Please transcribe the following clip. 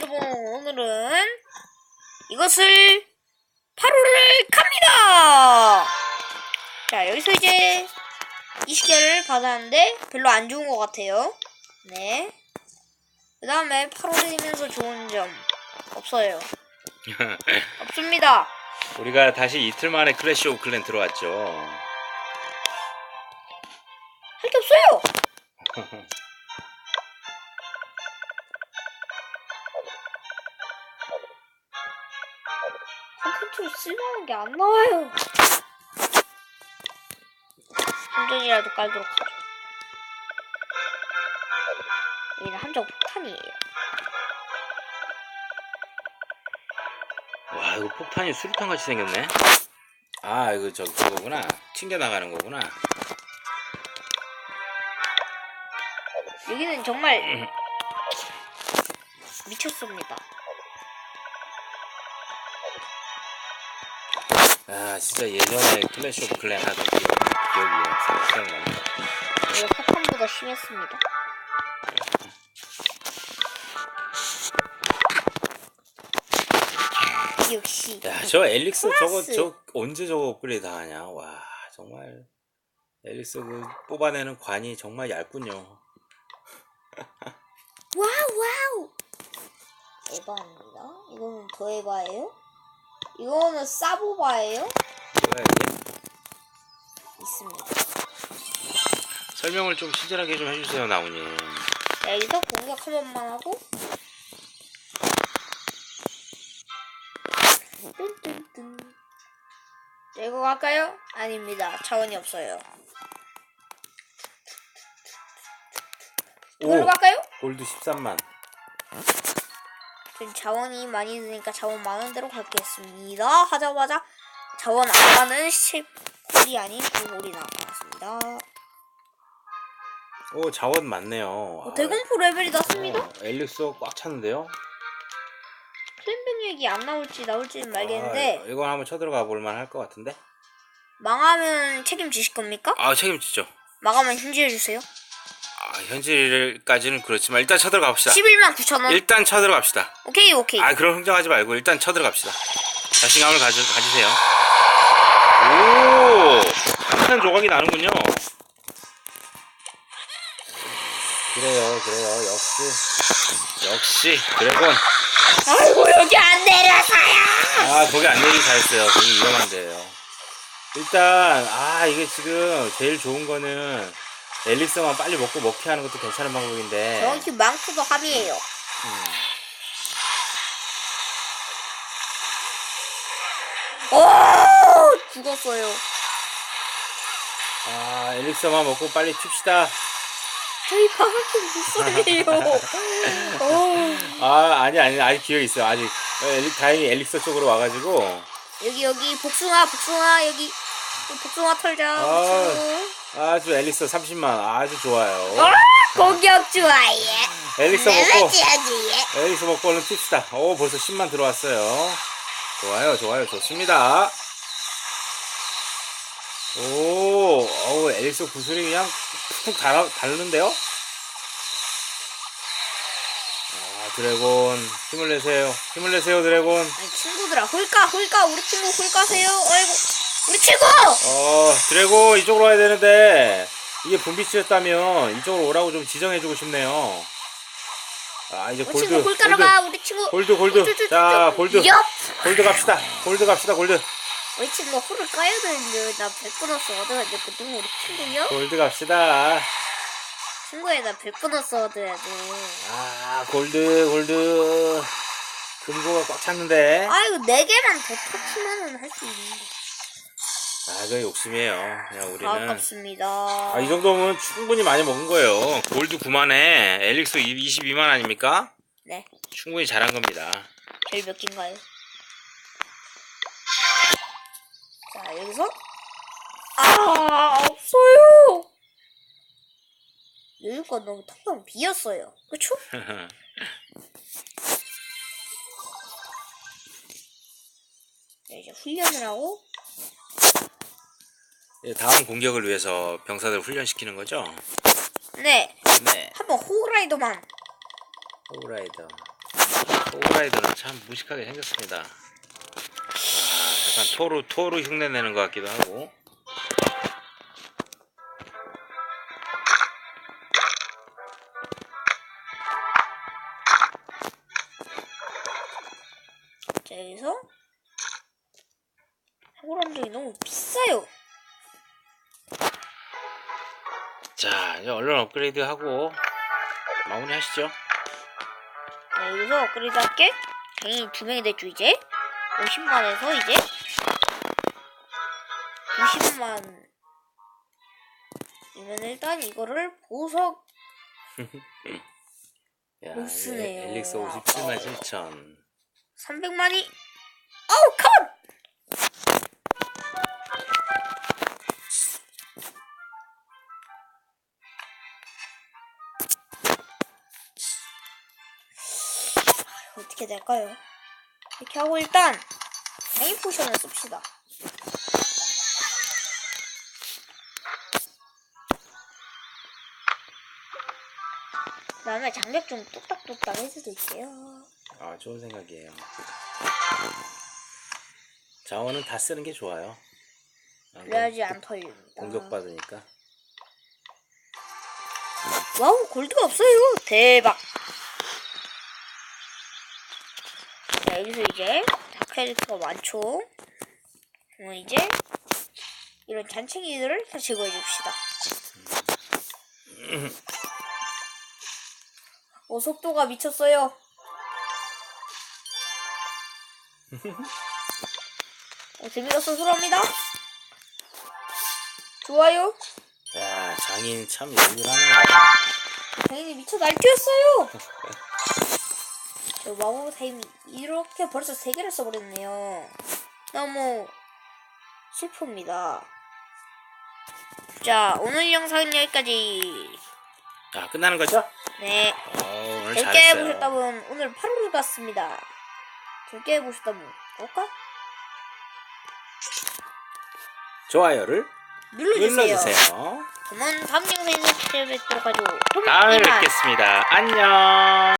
여러분 오늘은 이것을 8호를 갑니다. 자 여기서 이제 이 시계를 받았는데 별로 안 좋은 것 같아요. 네. 그 다음에 8호를 되면서 좋은 점 없어요. 없습니다. 우리가 다시 이틀 만에 클래시 오브 클랜 들어왔죠. 할 게 없어요. 콘텐츠로 쓸만한 게 안 나와요. 함정이라도 깔도록 하죠. 여기는 함정 폭탄이에요. 와 이거 폭탄이 수류탄 같이 생겼네. 아 이거 저 그거구나. 튕겨 나가는 거구나. 여기는 정말 미쳤습니다. 아 진짜 예전에 클래시 오브 클랜 하던 기억, 기억이 생각납니다. 이거 사탄보다 심했습니다. 역시 야 저 엘릭스 저거 플러스. 저 언제 저거 업그레이드 하냐. 와 정말 엘릭스 그 뽑아내는 관이 정말 얇군요. 와우 와우 에바입니다. 이거는 더 에바예요? 이거는 사보바예요? 뭐야 이게? 있습니다. 설명을 좀 친절하게 좀 해주세요 나오님. 자, 여기서 공격 한 번만 하고 뚠뚠뚠 자, 이거 갈까요? 아닙니다. 차원이 없어요. 이걸로 오 갈까요? 골드 13만. 지금 자원이 많이 드니까 자원 많은 대로 가겠습니다. 하자마자 자원 아까는 10골이 아닌 9골이 나왔습니다. 오 자원 많네요. 어, 대공포 레벨이 낮습니다. 어, 엘릭스 꽉 찼는데요. 플랜 병력이 안 나올지 나올지는 알겠는데 아, 이건 한번 쳐들어가 볼만 할 것 같은데. 망하면 책임지실 겁니까? 아 책임지죠. 망하면 흉지해 주세요. 아, 현실까지는 그렇지만 일단 쳐들어가 봅시다. 11만 9천 원. 일단 쳐들어가 봅시다. 오케이 오케이. 아 그런 흥정하지 말고 일단 쳐들어가 봅시다. 자신감을 가지, 가지세요. 오, 한 조각이 나는군요. 그래요, 그래요. 역시, 역시 드래곤. 아이고 여기 안 내려서요. 아 거기 안 내리기 잘했어요. 거기 위험한데요. 일단 아 이게 지금 제일 좋은 거는 엘릭스만 빨리 먹고 먹게 하는 것도 괜찮은 방법인데. 정확히 망토도 합의해요. 오 죽었어요. 아 엘릭스만 먹고 빨리 튑시다. 저희 방학기 무서워요. 오아 아니 아니 아직 기회 있어요. 아직 어, 엘릭 다행히 엘릭스 쪽으로 와가지고 여기 여기 복숭아 복숭아 여기 복숭아 털자. 아. 아주 엘릭스 30만 아주 좋아요. 아, 공격 좋아해. 엘릭스 먹고. 엘릭스 먹고 얼른 튑시다. 오 벌써 10만 들어왔어요. 좋아요 좋아요 좋습니다. 오, 어우, 엘릭스 구슬이 그냥 푹푹 달, 달는데요? 아, 드래곤, 힘을 내세요. 힘을 내세요, 드래곤. 아니 친구들아 홀까 홀까 우리 친구 홀까세요. 아이고 우리 친구. 어, 드래곤, 이쪽으로 와야 되는데, 이게 분비치였다면, 이쪽으로 오라고 좀 지정해주고 싶네요. 아, 이제 우리 골드, 친구 홀까러 골드, 가 우리 친구. 골드, 골드. 자, 골드. 옆. 골드 갑시다. 골드 갑시다, 골드. 우리 친구 홀을 까야 되는데 나 100번 왔어 얻어야 되거든 우리 친구요? 골드 갑시다. 친구에 나 100번 왔어 얻어야 돼. 아, 골드, 골드. 금고가 꽉 찼는데. 아 이거 4개만 더 터치면은 할 수 있는데. 아, 그 욕심이에요. 그냥 우리는. 아깝습니다. 아, 이 정도면 충분히 많이 먹은 거예요. 골드 9만에 엘릭스 22만 아닙니까? 네. 충분히 잘한 겁니다. 별 몇 개인가요? 자 여기서 아 없어요. 여유가 너무 텅텅 비었어요. 그쵸? 자, 이제 훈련을 하고 예, 다음 공격을 위해서 병사들 훈련시키는 거죠? 네 네. 한번 호라이더만 호라이더. 호그라이더는 참 무식하게 생겼습니다. 아, 약간 토르 토르 흉내 내는 것 같기도 하고. 자, 여기서 해골함정이 너무 비싸요. 자, 이제 얼른 업그레이드 하고 마무리 하시죠. 자, 여기서 업그레이드 할게. 당연히 두 명이 됐죠, 이제. 50만에서 이제 90만. 이면 일단 이거를 보석 야, 못 쓰네요. 예, 엘릭서 57만 7천. 300만이. 어우, 컴! 어떻게 될까요? 이렇게 하고 일단 아이 포션을 씁시다. 그 다음에 장벽 좀 뚝딱뚝딱 해드릴게요. 아, 좋은 생각이에요. 자원은 다 쓰는 게 좋아요. 아, 그래야지 안 털립니다. 공격받으니까. 와우 골드가 없어요 대박 자 여기서 이제 다크캐릭터가 많죠. 그럼 이제 이런 잔챙이들을 다 제거해 줍시다. 어 속도가 미쳤어요. 어 재미가 쏠쏠합니다. 좋아요. 야, 장인 참 예민하네. 당연히 미쳐 날뛰었어요. 저 마법 타임 이렇게 벌써 세 개를 써버렸네요. 너무 슬픕니다. 자 오늘 영상은 여기까지. 자, 끝나는 거죠? 네 어, 오늘 재밌게 잘했어요. 보셨다 분 오늘 8월 같습니다. 재밌게 보셨다 분 구독과 좋아요를 눌러주세요. 눌러주세요. 그러면 다음 영상에서 찾아뵙도록 하죠. 좀 다음에. 뵙겠습니다. 안녕.